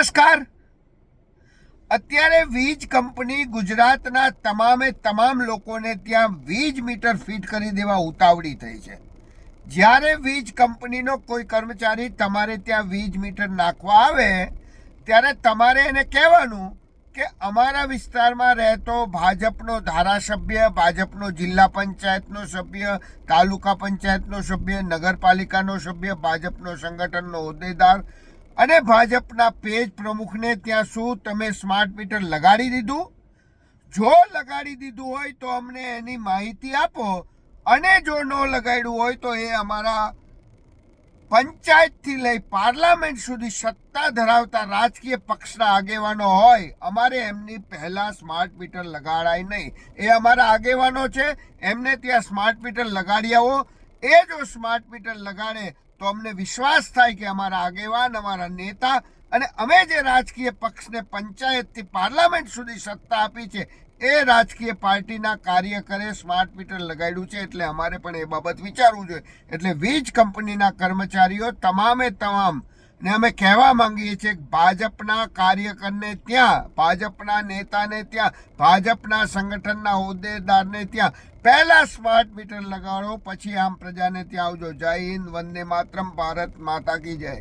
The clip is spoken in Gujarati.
નમસ્કાર. અત્યારે વીજ કંપની ગુજરાતના તમામે તમામ લોકોને ત્યાં વીજ મીટર ફિટ કરી દેવા ઉતાવળી થઈ છે. જ્યારે વીજ કંપનીનો કોઈ કર્મચારી તમારે ત્યાં વીજ મીટર નાખવા આવે, ત્યારે તમારે એને કહેવાનું કે અમારા વિસ્તારમાં રહેતો ભાજપનો ધારાસભ્ય, ભાજપનો જિલ્લા પંચાયતનો સભ્ય, તાલુકા પંચાયતનો સભ્ય, નગરપાલિકાનો સભ્ય, ભાજપનો સંગઠનનો હોદ્દેદાર અને ભાજપના પેજ પ્રમુખને ત્યાં શું તમે સ્માર્ટ મીટર લગાડી દીધું? જો લગાડી દીધું હોય તો અમને એની માહિતી આપો. અને જો ન લગાડ્યું હોય તો એ અમારા પંચાયતથી લઈ પાર્લામેન્ટ સુધી સત્તા ધરાવતા રાજકીય પક્ષના આગેવાનો હોય. અમારે એમની પહેલાં સ્માર્ટ મીટર લગાડાય નહીં. એ અમારા આગેવાનો છે. એમને ત્યાં સ્માર્ટ મીટર લગાડી આવો એ જો સ્માર્ટ મીટર લગાડે તો અમને વિશ્વાસ થાય કે અમારા આગેવાન, અમારા નેતા અને અમે જે રાજકીય પક્ષને પંચાયતથી પાર્લામેન્ટ સુધી સત્તા આપી છે, એ રાજકીય પાર્ટીના કાર્યકરે સ્માર્ટ મીટર લગાડ્યું છે એટલે અમારે પણ એ બાબત વિચારવું જોઈએ. એટલે વીજ કંપનીના કર્મચારીઓ તમામે તમામ ને અમે કહેવા માંગીએ છીએ કે ભાજપના કાર્યકરને ત્યાં, ભાજપના નેતાને ત્યાં, ભાજપના સંગઠનના હોદ્દેદારને ત્યાં પહેલાં સ્માર્ટ મીટર લગાડો, પછી આમ પ્રજાને ત્યાં આવજો. જય હિન્દ, વંદે માતરમ, ભારત માતા કી જય.